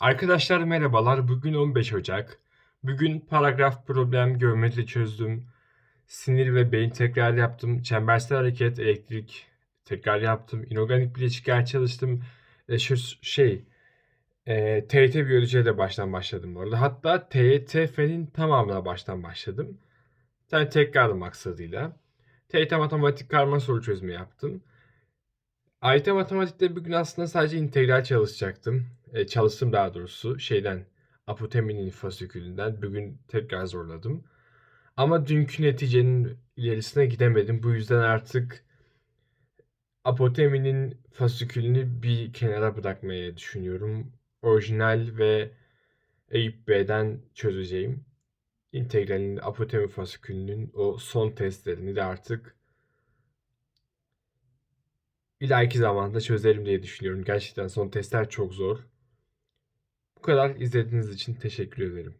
Arkadaşlar merhabalar. Bugün 15 Ocak. Bugün paragraf, problem, geometri çözdüm. Sinir ve beyin tekrar yaptım. Çembersel hareket, elektrik tekrar yaptım. İnorganik bileşikler çalıştım. E, şu şey, e, TYT biyolojiye de baştan başladım bu. Hatta TYT fenin tamamına baştan başladım. Tane tekrar maksadıyla. TYT matematik karma soru çözümü yaptım. AYT matematikte bugün aslında sadece integral çalışacaktım. E, çalıştım daha doğrusu şeyden apoteminin fasikülünden bugün tekrar zorladım. Ama dünkü neticenin ilerisine gidemedim. Bu yüzden artık apoteminin fasikülünü bir kenara bırakmayı düşünüyorum. Orijinal ve Eyüp B'den çözeceğim. İntegralin apotemi fasikülünün o son testlerini de artık ileriki zamanda çözerim diye düşünüyorum. Gerçekten son testler çok zor. Kadar izlediğiniz için teşekkür ederim.